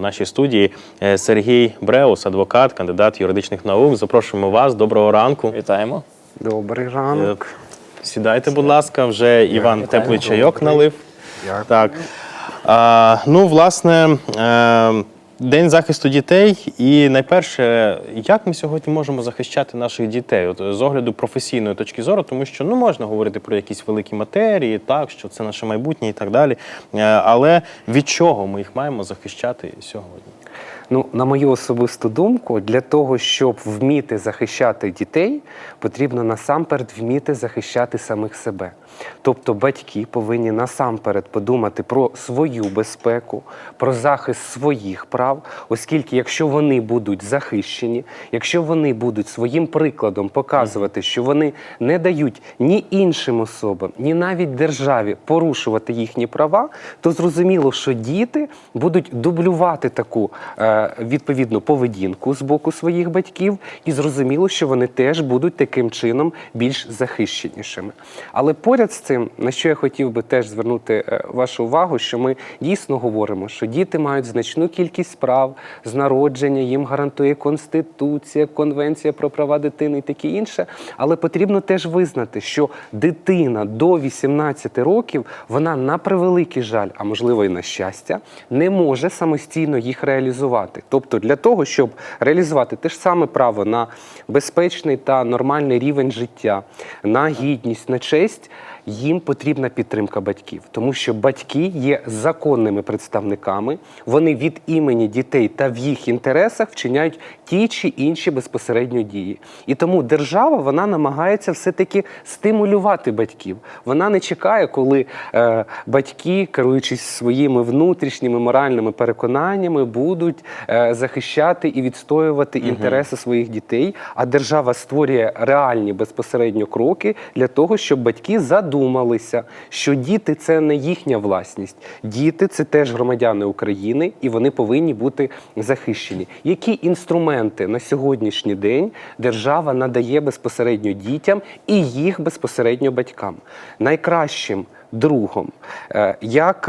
в нашій студії е, Сергій Бреус, адвокат, кандидат юридичних наук. Запрошуємо вас. Доброго ранку. Вітаємо. Добрий Е, ранок. Сідайте, будь ласка, вже Іван теплий чайок Добрий. налив. Дякую. Так. А, ну, власне, е, День захисту дітей. І найперше, як ми сьогодні можемо захищати наших дітей? От, з огляду професійної точки зору, тому що ну, можна говорити про якісь великі матерії, так, що це наше майбутнє і так далі. Е, але від чого ми їх маємо захищати сьогодні? Ну, на мою особисту думку, для того, щоб вміти захищати дітей, потрібно насамперед вміти захищати самих себе. Тобто батьки повинні насамперед подумати про свою безпеку, про захист своїх прав, оскільки якщо вони будуть захищені, якщо вони будуть своїм прикладом показувати, що вони не дають ні іншим особам, ні навіть державі порушувати їхні права, то зрозуміло, що діти будуть дублювати таку е, відповідну поведінку з боку своїх батьків, і зрозуміло, що вони теж будуть таким чином більш захищенішими. Але поряд з цим, на що я хотів би теж звернути е, вашу увагу, що ми дійсно говоримо, що діти мають значну кількість прав з народження, їм гарантує Конституція, Конвенція про права дитини і таке інше. Але потрібно теж визнати, що дитина до 18 років вона на превеликий жаль, а можливо і на щастя, не може самостійно їх реалізувати. Тобто, для того, щоб реалізувати те ж саме право на безпечний та нормальний рівень життя, на гідність, на честь. Їм потрібна підтримка батьків, тому що батьки є законними представниками. Вони від імені дітей та в їх інтересах вчиняють ті чи інші безпосередньо дії. І тому держава вона намагається все-таки стимулювати батьків. Вона не чекає, коли е, батьки, керуючись своїми внутрішніми моральними переконаннями, будуть е, захищати і відстоювати інтереси своїх дітей. А держава створює реальні безпосередньо кроки для того, щоб батьки задумалися, що діти це не їхня власність. Діти це теж громадяни України, і вони повинні бути захищені. Які інструменти на сьогоднішній день держава надає безпосередньо дітям і їх безпосередньо батькам? Найкращим другом, е, як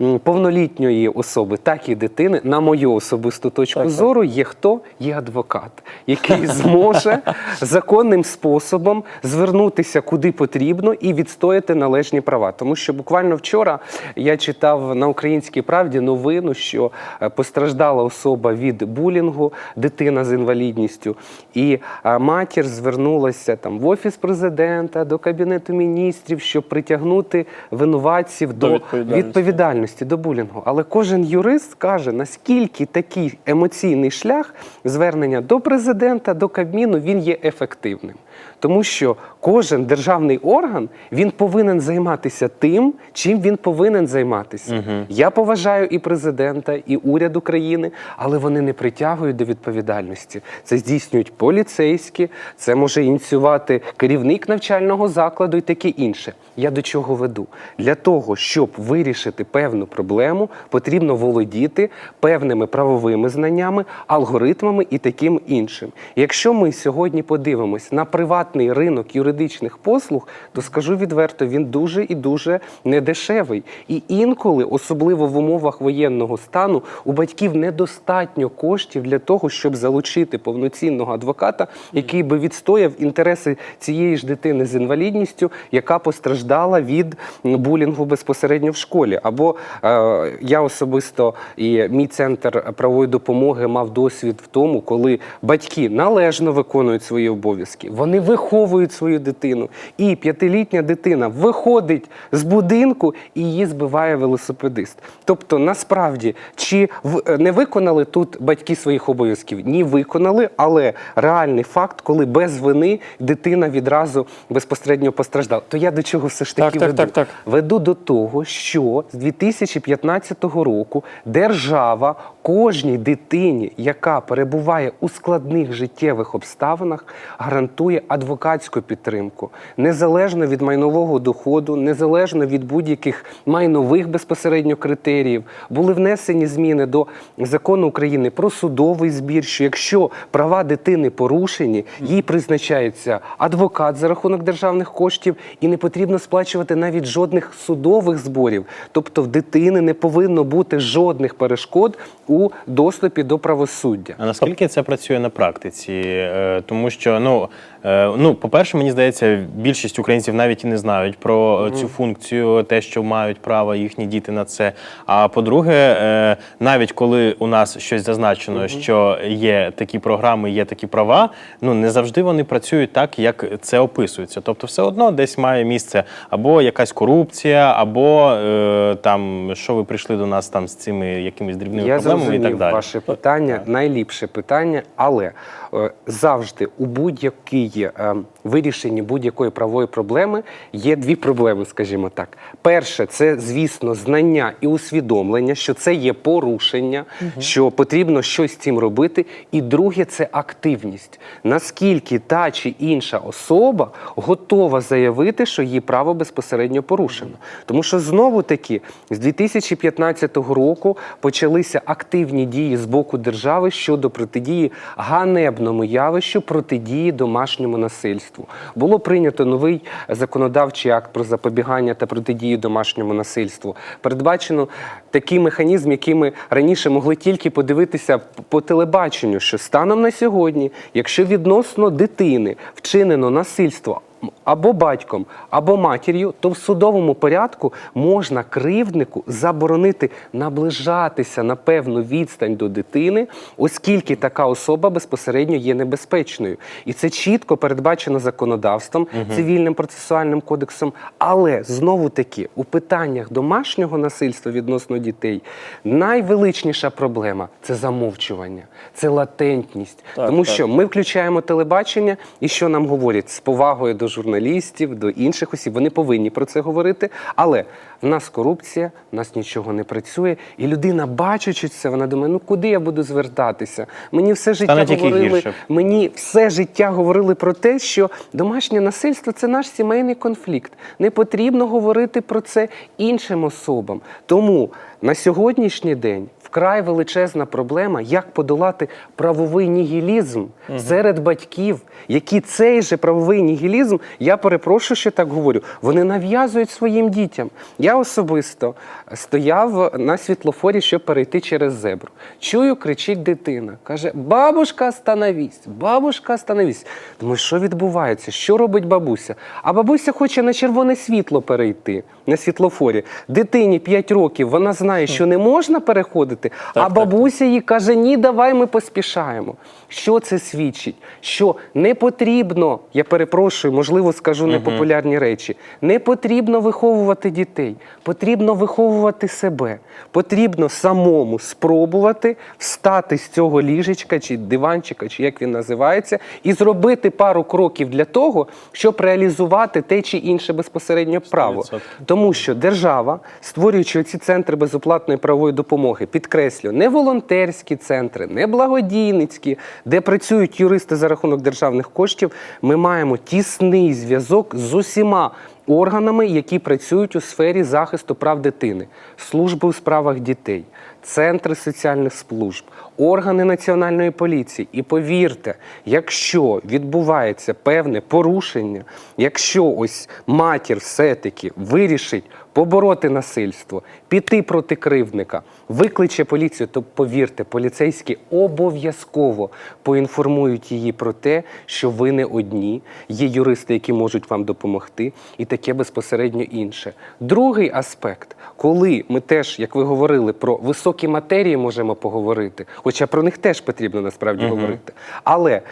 е, повнолітньої особи, так і дитини, на мою особисту точку Так, зору, є хто? Є адвокат, який зможе законним способом звернутися куди потрібно і відстояти належні права. Тому що буквально вчора я читав на українській правді новину, що е, постраждала особа від булінгу, дитина з інвалідністю, і матір звернулася там в офіс президента, до кабінету міністрів, щоб притягнути винуватців До до, відповідальності. відповідальності, до булінгу. Але кожен юрист каже, наскільки такий емоційний шлях звернення до президента, до Кабміну, він є ефективним. Тому що кожен державний орган він повинен займатися тим, чим він повинен займатися. Я поважаю і президента, і уряд України, але вони не притягують до відповідальності. Це здійснюють поліцейські, це може ініціювати керівник навчального закладу і таке інше. Я до чого веду? Для того, щоб вирішити певну проблему, потрібно володіти певними правовими знаннями, алгоритмами і таким іншим. Якщо ми сьогодні подивимось на приватний ринок юридичних послуг, то скажу відверто, він дуже і дуже недешевий. І інколи, особливо в умовах воєнного стану, у батьків недостатньо коштів для того, щоб залучити повноцінного адвоката, який би відстояв інтереси цієї ж дитини з інвалідністю, яка постраждала від булінгу безпосередньо в школі. Або е, я особисто і мій центр правової допомоги мав досвід в тому, коли батьки належно виконують свої обов'язки, вони виховують свою дитину, і п'ятилітня дитина виходить з будинку і її збиває велосипедист. Тобто, насправді, чи е, не виконали тут батьки своїх обов'язків? Ні, виконали, але реальний факт, коли без вини дитина відразу безпосередньо постраждала. То я до чого все ж таки Так, так, веду? так, так. Веду до того, що з 2015 року держава кожній дитині, яка перебуває у складних життєвих обставинах, гарантує адвокатську підтримку, незалежно від майнового доходу, незалежно від будь-яких майнових безпосередньо критеріїв, були внесені зміни до закону України про судовий збір. Що якщо права дитини порушені, їй призначається адвокат за рахунок державних коштів, і не потрібно сплачувати навіть жодних судових зборів. Тобто в дитини не повинно бути жодних перешкод у доступі до правосуддя. А наскільки це працює на практиці? Е, Тому що, ну, е, ну, по-перше, мені здається, більшість українців навіть і не знають про е, цю функцію, те, що мають право їхні діти на це. А по-друге, е, навіть коли у нас щось зазначено, що є такі програми, є такі права, ну не завжди вони працюють так, як це описується. Тобто, все одно десь має місце або якась корупція, або е, там що ви прийшли до нас там з цими якимись дрібними Я проблемами і так далі. ваше питання, найліпше питання, але е, завжди у будь-якій е, вирішенні будь-якої правової проблеми є дві проблеми, скажімо так. Перше, це звісно знання і усвідомлення, що це є порушення, що потрібно щось з цим робити. І друге, це активність. Наскільки та чи інша особа готова заявити, що її право безпосередньо порушено. Тому що знову таки з 2015 року почалися активні дії з боку держави щодо протидії ганебному явищу протидії домашньому насильству. Було прийнято новий законодавчий акт про запобігання та протидію домашньому насильству. Передбачено такий механізм, який ми раніше могли тільки подивитися по телебаченню, що станом на сьогодні, якщо відносно дитини вчинено насильство або батьком, або матір'ю, то в судовому порядку можна кривднику заборонити наближатися на певну відстань до дитини, оскільки така особа безпосередньо є небезпечною. І це чітко передбачено законодавством, цивільним процесуальним кодексом. Але знову таки у питаннях домашнього насильства відносно дітей найвеличніша проблема це замовчування, це латентність. Так, Тому так. що ми включаємо телебачення, і що нам говорять з повагою до журналістів, до інших осіб. Вони повинні про це говорити. Але в нас корупція, в нас нічого не працює, і людина, бачачи це, вона думає: ну куди я буду звертатися? Мені все життя Стане говорили. гірше. Мені все життя говорили про те, що домашнє насильство це наш сімейний конфлікт. Не потрібно говорити про це іншим особам. Тому на сьогоднішній день вкрай величезна проблема, як подолати правовий нігілізм серед батьків, які цей же правовий нігілізм, я перепрошую, що так говорю, вони нав'язують своїм дітям. Я особисто стояв на світлофорі, щоб перейти через зебру. Чую, кричить дитина. Каже: Бабушка, остановись! Бабушка, остановись! Думаю, що відбувається? Що робить бабуся? А бабуся хоче на червоне світло перейти на світлофорі. Дитині 5 років, вона знає, що не можна переходити, а так. бабуся їй каже: Ні, давай ми поспішаємо. Що це свідчить? Що не потрібно, я перепрошую, можливо, скажу непопулярні речі. Не потрібно виховувати дітей, потрібно виховувати себе. Потрібно самому спробувати встати з цього ліжечка чи диванчика, чи як він називається, і зробити пару кроків для того, щоб реалізувати те чи інше безпосередньо право. 100%. Тому що держава, створюючи ці центри безоплатної правової допомоги, підкреслю, не волонтерські центри, не благодійницькі, де працюють юристи за рахунок державних коштів, ми маємо тісний зв'язок з усіма органами, які працюють у сфері захисту прав дитини, служби у справах дітей, центри соціальних служб, органи національної поліції. І повірте, якщо відбувається певне порушення, якщо ось матір все-таки вирішить побороти насильство, піти проти кривдника, викличе поліцію, то повірте, поліцейські обов'язково поінформують її про те, що ви не одні, є юристи, які можуть вам допомогти, і таке безпосередньо інше. Другий аспект, коли ми теж, як ви говорили, про високі матерії можемо поговорити, хоча про них теж потрібно насправді говорити. Але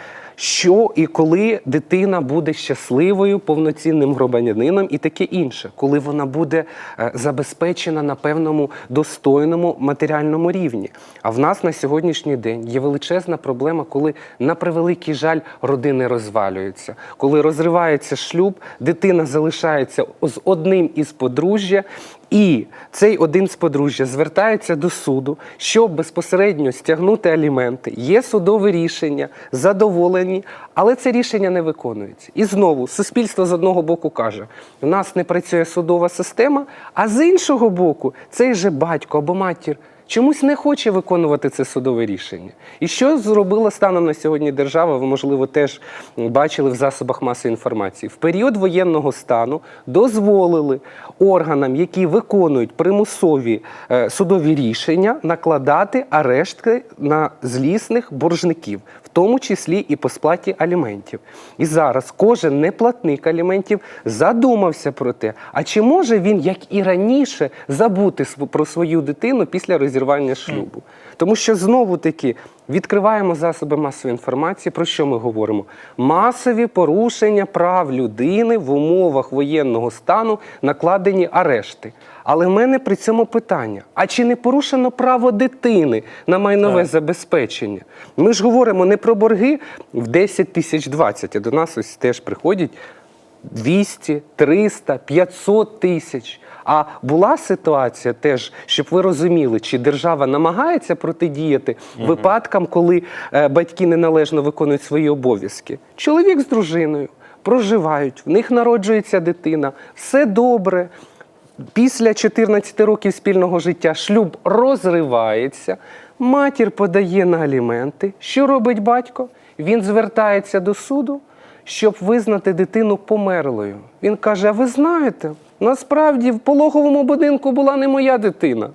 що і коли дитина буде щасливою, повноцінним громадянином і таке інше, коли вона буде е, забезпечена на певному достойному матеріальному рівні. А в нас на сьогоднішній день є величезна проблема, коли на превеликий жаль родини розвалюються, коли розривається шлюб, дитина залишається з одним із подружжя. І цей один з подружжя звертається до суду, щоб безпосередньо стягнути аліменти. Є судове рішення, задоволені, але це рішення не виконується. І знову суспільство з одного боку каже: у нас не працює судова система, а з іншого боку, цей же батько або матір. Чомусь не хоче виконувати це судове рішення. І що зробила станом на сьогодні держава? Ви, можливо, теж бачили в засобах масової інформації. В період воєнного стану дозволили органам, які виконують примусові е, судові рішення, накладати арештки на злісних боржників, тому числі і по сплаті аліментів. І зараз кожен неплатник аліментів задумався про те, а чи може він, як і раніше, забути про свою дитину після розірвання шлюбу? Тому що знову таки відкриваємо засоби масової інформації. Про що ми говоримо? Масові порушення прав людини в умовах воєнного стану накладені арешти. Але в мене при цьому питання: а чи не порушено право дитини на майнове забезпечення? Ми ж говоримо не про борги в 10 тисяч 20, а до нас ось теж приходять 200, 300, 500 тисяч. А була ситуація теж, щоб ви розуміли, чи держава намагається протидіяти випадкам, коли е, батьки неналежно виконують свої обов'язки. Чоловік з дружиною проживають, в них народжується дитина, все добре. Після 14 років спільного життя шлюб розривається, матір подає на аліменти. Що робить батько? Він звертається до суду, щоб визнати дитину померлою. Він каже: А ви знаєте, насправді в пологовому будинку була не моя дитина.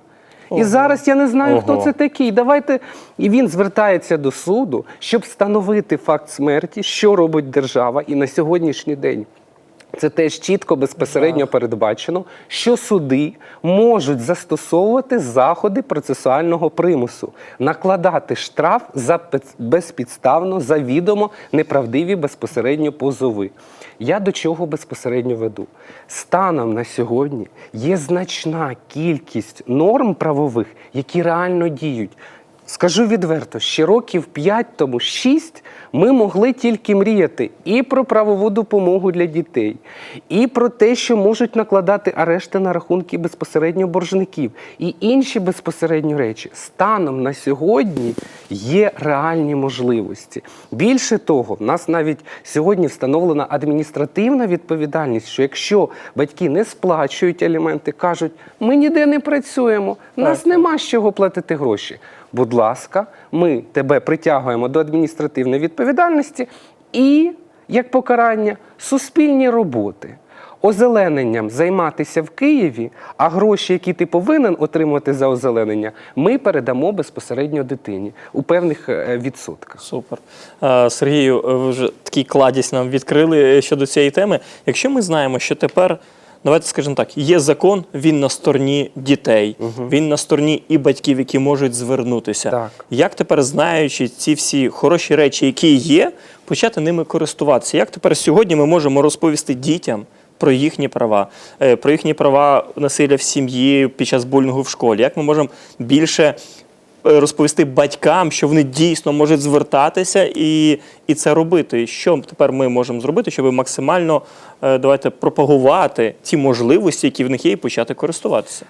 І зараз я не знаю, хто це такий. Давайте. І він звертається до суду, щоб встановити факт смерті, що робить держава. І на сьогоднішній день це теж чітко безпосередньо передбачено, що суди можуть застосовувати заходи процесуального примусу, накладати штраф за безпідставно, завідомо неправдиві безпосередньо позови. Я до чого безпосередньо веду? Станом на сьогодні є значна кількість норм правових, які реально діють. Скажу відверто, ще років 5 тому 6 ми могли тільки мріяти і про правову допомогу для дітей, і про те, що можуть накладати арешти на рахунки безпосередньо боржників, і інші безпосередньо речі. Станом на сьогодні є реальні можливості. Більше того, в нас навіть сьогодні встановлена адміністративна відповідальність, що якщо батьки не сплачують аліменти, кажуть, ми ніде не працюємо, нас нема з чого платити гроші. Будь ласка, ми тебе притягуємо до адміністративної відповідальності і, як покарання, суспільні роботи. Озелененням займатися в Києві, а гроші, які ти повинен отримати за озеленення, ми передамо безпосередньо дитині у певних е, відсотках. Супер. Е, Сергію, ви вже такий кладість нам відкрили е, щодо цієї теми. Якщо ми знаємо, що тепер, давайте скажемо так, є закон, він на стороні дітей, він на стороні і батьків, які можуть звернутися. Так. Як тепер, знаючи ці всі хороші речі, які є, почати ними користуватися? Як тепер сьогодні ми можемо розповісти дітям? Про їхні права, е, про їхні права насилля в сім'ї під час булінгу в школі. Як ми можемо більше розповісти батькам, що вони дійсно можуть звертатися і, і це робити. Що тепер ми можемо зробити, щоб максимально е, давайте пропагувати ті можливості, які в них є, і почати користуватися?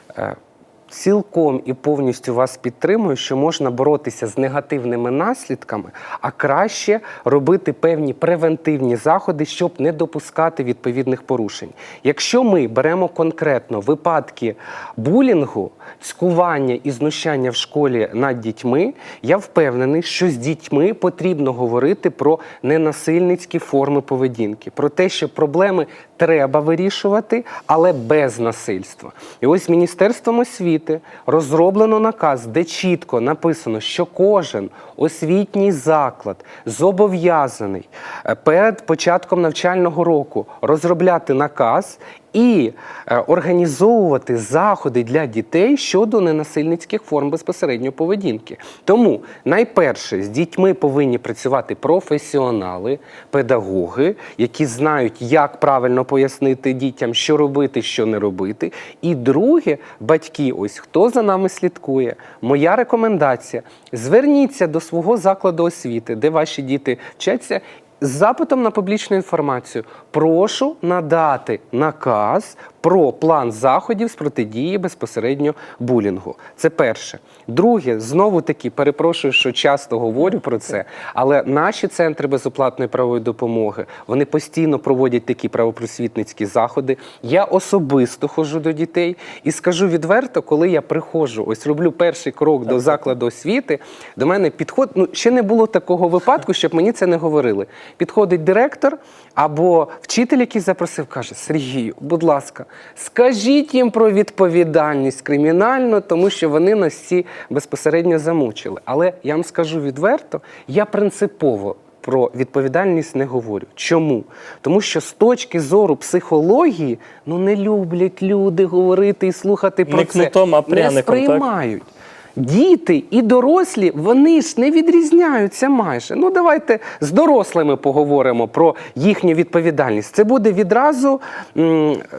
Цілком і повністю вас підтримую, що можна боротися з негативними наслідками, а краще робити певні превентивні заходи, щоб не допускати відповідних порушень. Якщо ми беремо конкретно випадки булінгу, цькування і знущання в школі над дітьми, я впевнений, що з дітьми потрібно говорити про ненасильницькі форми поведінки, про те, що проблеми треба вирішувати, але без насильства. І ось Міністерством освіти розроблено наказ, де чітко написано, що кожен освітній заклад зобов'язаний е, перед початком навчального року розробляти наказ. І е, організовувати заходи для дітей щодо ненасильницьких форм безпосередньо поведінки. Тому найперше з дітьми повинні працювати професіонали, педагоги, які знають, як правильно пояснити дітям, що робити, що не робити. І друге, батьки, ось хто за нами слідкує. Моя рекомендація: зверніться до свого закладу освіти, де ваші діти вчаться. З запитом на публічну інформацію. Прошу надати наказ про план заходів з протидії безпосередньо булінгу. Це перше. Друге, знову таки, перепрошую, що часто говорю про це, але наші центри безоплатної правової допомоги вони постійно проводять такі правопросвітницькі заходи. Я особисто ходжу до дітей і скажу відверто, коли я приходжу, ось роблю перший крок до закладу освіти, до мене підходить. Ну ще не було такого випадку, щоб мені це не говорили. Підходить директор або вчитель, який запросив, каже: Сергію, будь ласка, скажіть їм про відповідальність кримінальну, тому що вони нас всі безпосередньо замучили. Але я вам скажу відверто, я принципово. Про відповідальність не говорю. Чому? Тому що з точки зору психології ну не люблять люди говорити і слухати про Не це. кнутом, а не сприймають. так? Діти і дорослі вони ж не відрізняються майже. Ну давайте з дорослими поговоримо про їхню відповідальність. Це буде відразу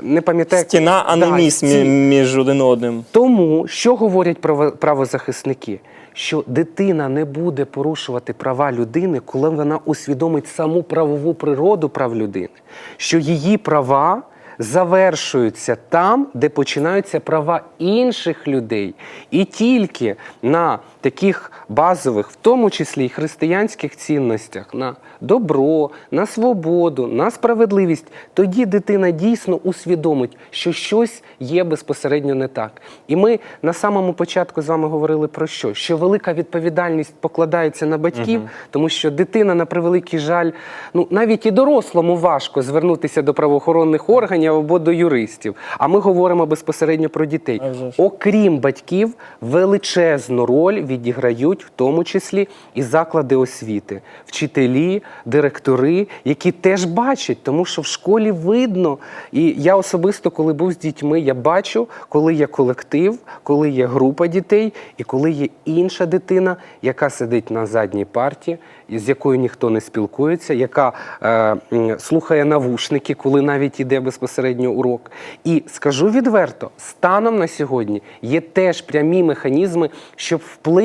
не пам'ятаю. Стіна Да, анемізм стіна. між один одним. Тому що говорять право- правозахисники? Що дитина не буде порушувати права людини, коли вона усвідомить саму правову природу прав людини, що її права завершуються там, де починаються права інших людей, і тільки на таких базових, в тому числі і християнських цінностях, на добро, на свободу, на справедливість, тоді дитина дійсно усвідомить, що щось є безпосередньо не так. І ми на самому початку з вами говорили про що? Що велика відповідальність покладається на батьків, тому що дитина, на превеликий жаль, ну навіть і дорослому важко звернутися до правоохоронних органів або до юристів. А ми говоримо безпосередньо про дітей. Окрім батьків, величезну роль відіграють в тому числі і заклади освіти, вчителі, директори, які теж бачать, тому що в школі видно. І я особисто, коли був з дітьми, я бачу, коли є колектив, коли є група дітей, і коли є інша дитина, яка сидить на задній парті, з якою ніхто не спілкується, яка е, слухає навушники, коли навіть іде безпосередньо урок. І скажу відверто, станом на сьогодні є теж прямі механізми, щоб вплинути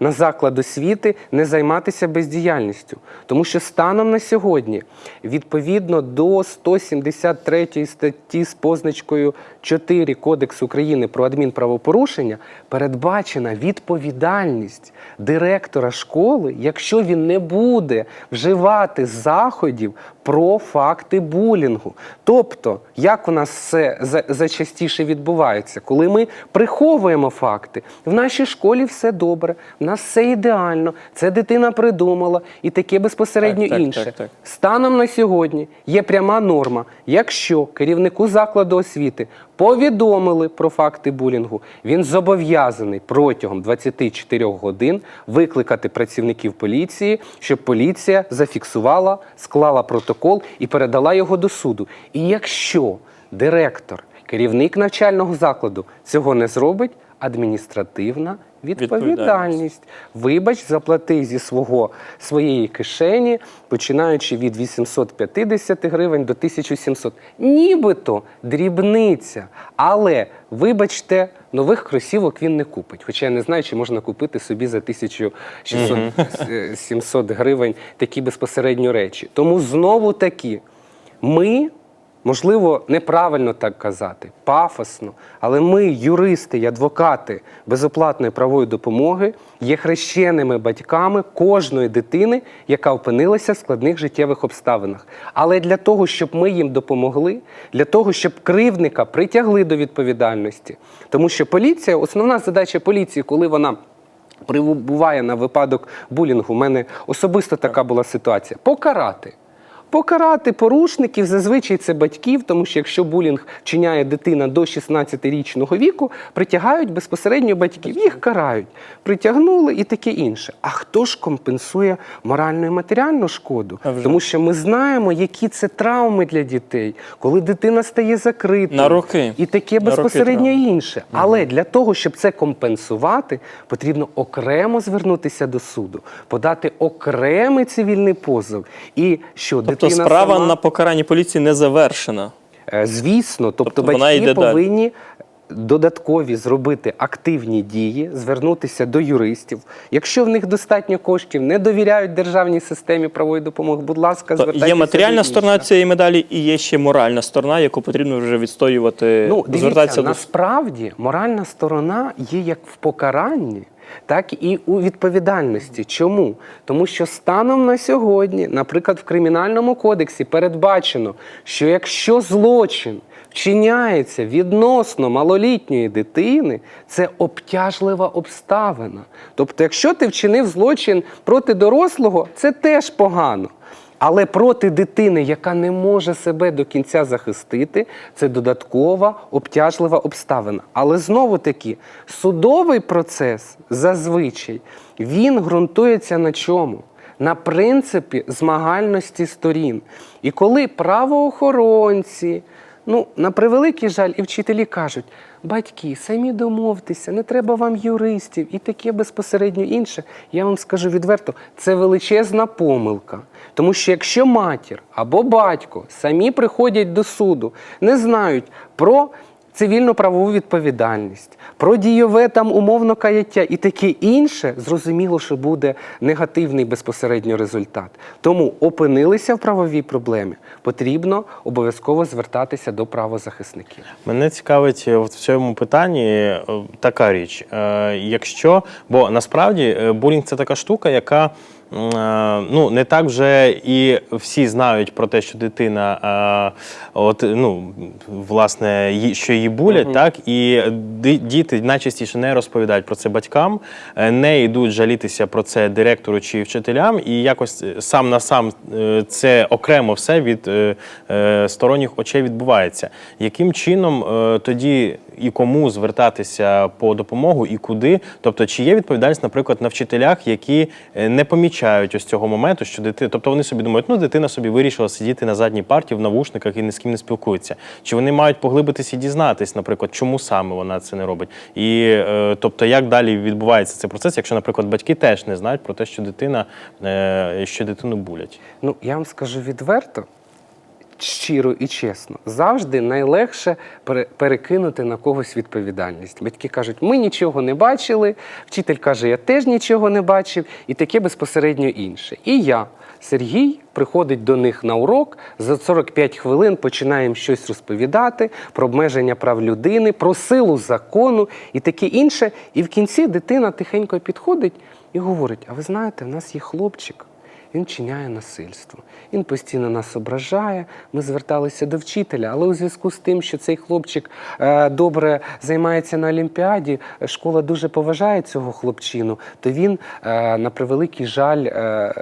на заклад освіти, не займатися бездіяльністю. Тому що станом на сьогодні, відповідно до 173 статті з позначкою 4 Кодексу України про адмінправопорушення, передбачена відповідальність директора школи, якщо він не буде вживати заходів про факти булінгу. Тобто, як у нас це за- зачастіше відбувається, коли ми приховуємо факти, в нашій школі все добре, в нас все ідеально, це дитина придумала і таке безпосередньо Так, так, інше. так, так. Станом на сьогодні є пряма норма. Якщо керівнику закладу освіти повідомили про факти булінгу, він зобов'язаний протягом 24 годин викликати працівників поліції, щоб поліція зафіксувала, склала протокол і передала його до суду. І якщо директор, керівник навчального закладу цього не зробить, адміністративна відповідальність. Вибач, заплати зі свого своєї кишені, починаючи від 850 гривень до 1700. Нібито дрібниця. Але вибачте, нових кросівок він не купить. Хоча я не знаю, чи можна купити собі за 1600-700 гривень такі безпосередньо речі. Тому знову таки ми. Можливо, неправильно так казати, пафосно, але ми, юристи і адвокати безоплатної правової допомоги, є хрещеними батьками кожної дитини, яка опинилася в складних життєвих обставинах. Але для того, щоб ми їм допомогли, для того, щоб кривдника притягли до відповідальності, тому що поліція, основна задача поліції, коли вона прибуває на випадок булінгу, у мене особисто така була ситуація покарати. Покарати порушників зазвичай це батьків, тому що якщо булінг вчиняє дитина до 16-річного віку, притягають безпосередньо батьків, їх карають, притягнули і таке інше. А хто ж компенсує моральну і матеріальну шкоду? Тому що ми знаємо, які це травми для дітей, коли дитина стає закритою. На роки. І таке роки безпосередньо травм. інше. Але для того, щоб це компенсувати, потрібно окремо звернутися до суду, подати окремий цивільний позов. І що Тобто дитина справа сама, на покаранні поліції не завершена. Е, звісно, тобто, Тобто вона батьки йде далі. повинні. додаткові зробити активні дії, звернутися до юристів. Якщо в них достатньо коштів, не довіряють державній системі правової допомоги, будь ласка, То звертайтеся. є до матеріальна інших. сторона цієї медалі, і є ще моральна сторона, яку потрібно вже відстоювати. Ну, дивіться, звертатися до насправді моральна сторона є як в покаранні, так і у відповідальності. Чому? Тому що станом на сьогодні, наприклад, в кримінальному кодексі передбачено, що якщо злочин вчиняється відносно малолітньої дитини, це обтяжлива обставина. Тобто, якщо ти вчинив злочин проти дорослого, це теж погано. Але проти дитини, яка не може себе до кінця захистити, це додаткова обтяжлива обставина. Але знову таки, судовий процес зазвичай він ґрунтується на чому? На принципі змагальності сторін. І коли правоохоронці, ну, на превеликий жаль, і вчителі кажуть, батьки, самі домовтеся, не треба вам юристів і таке безпосередньо інше. Я вам скажу відверто, це величезна помилка. Тому що якщо матір або батько самі приходять до суду, не знають про цивільно-правову відповідальність, про дійове там умовно каяття і таке інше, зрозуміло, що буде негативний безпосередньо результат. Тому опинилися в правовій проблемі, потрібно обов'язково звертатися до правозахисників. Мене цікавить е, в цьому питанні е, така річ. Е, Якщо, бо насправді булінг це така штука, яка ну не так вже і всі знають про те, що дитина, е, от ну власне, що її булять, так і діти найчастіше не розповідають про це батькам, е, не йдуть жалітися про це директору чи вчителям, і якось е, сам на сам е, це окремо все від е, е, сторонніх очей відбувається. Яким чином е, тоді і кому звертатися по допомогу, і куди? Тобто, чи є відповідальність, наприклад, на вчителях, які е, не помічають ось цього моменту, що дитина, тобто вони собі думають, ну дитина собі вирішила сидіти на задній парті в навушниках і ні з ким не спілкується. Чи вони мають поглибитися і дізнатись, наприклад, чому саме вона це не робить? І е, тобто, як далі відбувається цей процес, якщо, наприклад, батьки теж не знають про те, що дитина е, що дитину булять? Ну, я вам скажу відверто, щиро і чесно, завжди найлегше пере- перекинути на когось відповідальність. Батьки кажуть, ми нічого не бачили, вчитель каже, я теж нічого не бачив, і таке безпосередньо інше. І я, Сергій, приходить до них на урок, за 45 хвилин починаємо щось розповідати про обмеження прав людини, про силу закону і таке інше. І в кінці дитина тихенько підходить і говорить: А ви знаєте, в нас є хлопчик. Він чиняє насильство. Він постійно нас ображає. Ми зверталися до вчителя, але у зв'язку з тим, що цей хлопчик е, добре займається на Олімпіаді, школа дуже поважає цього хлопчину, то він е, на превеликий жаль е,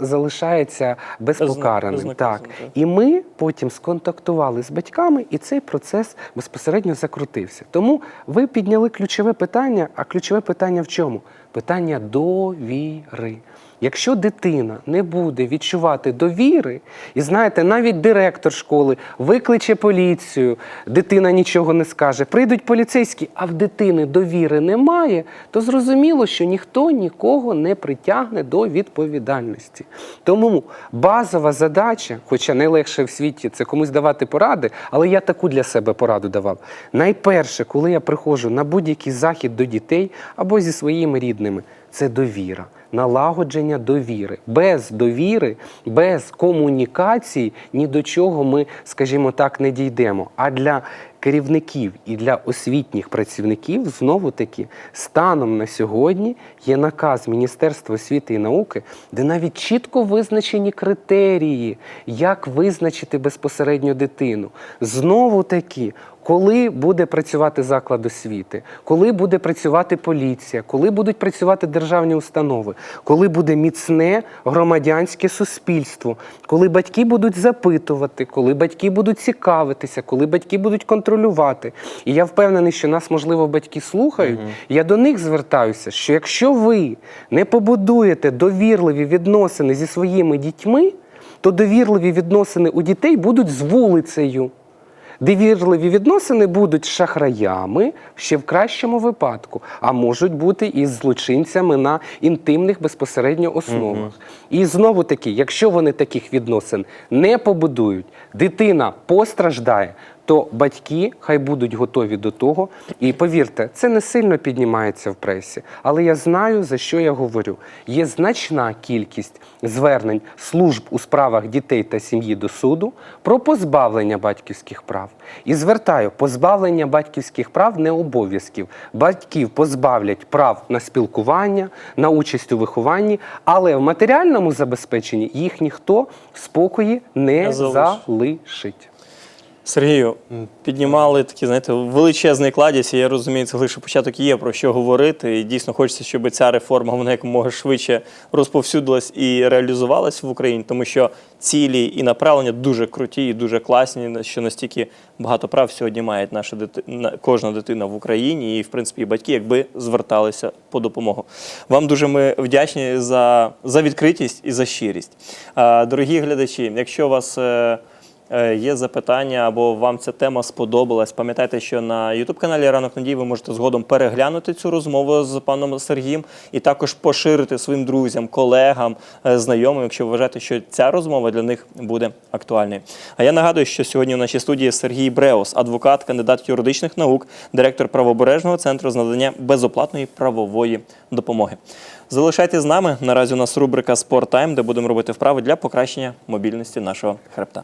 залишається безпокараним. так. І ми потім сконтактували з батьками, і цей процес безпосередньо закрутився. Тому ви підняли ключове питання. А ключове питання в чому? Питання довіри. Якщо дитина не буде відчувати довіри, і знаєте, навіть директор школи викличе поліцію, дитина нічого не скаже, прийдуть поліцейські, а в дитини довіри немає, то зрозуміло, що ніхто нікого не притягне до відповідальності. Тому базова задача, хоча найлегше в світі це комусь давати поради, але я таку для себе пораду давав. Найперше, коли я приходжу на будь-який захід до дітей або зі своїми рідними, це довіра. Налагодження довіри. Без довіри, без комунікації ні до чого ми, скажімо так, не дійдемо. А для керівників і для освітніх працівників знову таки станом на сьогодні є наказ Міністерства освіти і науки, де навіть чітко визначені критерії, як визначити безпосередньо дитину. Знову таки. Коли буде працювати заклад освіти, коли буде працювати поліція, коли будуть працювати державні установи, коли буде міцне громадянське суспільство, коли батьки будуть запитувати, коли батьки будуть цікавитися, коли батьки будуть контролювати. І я впевнений, що нас, можливо, батьки слухають. Я до них звертаюся, що якщо ви не побудуєте довірливі відносини зі своїми дітьми, то довірливі відносини у дітей будуть з вулицею. Довірливі відносини будуть з шахраями ще в кращому випадку, а можуть бути і з злочинцями на інтимних безпосередньо основах. І знову таки, якщо вони таких відносин не побудують, дитина постраждає, то батьки хай будуть готові до того. І повірте, це не сильно піднімається в пресі, але я знаю, за що я говорю. Є значна кількість звернень служб у справах дітей та сім'ї до суду про позбавлення батьківських прав. І звертаю, позбавлення батьківських прав не обов'язків. Батьків позбавлять прав на спілкування, на участь у вихованні, але в матеріальному забезпеченні їх ніхто в спокої не Не залишить. Сергію, піднімали такі, знаєте, величезний кладість, і я розумію, це лише початок є про що говорити. І дійсно хочеться, щоб ця реформа вона якомога швидше розповсюдилась і реалізувалась в Україні, тому що цілі і направлення дуже круті і дуже класні, що настільки багато прав сьогодні має наша дити... на- кожна дитина в Україні, і в принципі і батьки, якби зверталися по допомогу. Вам дуже ми вдячні за, за відкритість і за щирість. Дорогі глядачі, якщо у вас. Е, Є запитання або вам ця тема сподобалась. Пам'ятайте, що на youtube каналі Ранок Надії ви можете згодом переглянути цю розмову з паном Сергієм і також поширити своїм друзям, колегам, е, знайомим, якщо вважаєте, що ця розмова для них буде актуальною. А я нагадую, що сьогодні в нашій студії Сергій Бреус, адвокат, кандидат юридичних наук, директор правобережного центру з надання безоплатної правової допомоги. Залишайтесь з нами. Наразі у нас рубрика Спорт Тайм, де будемо робити вправи для покращення мобільності нашого хребта.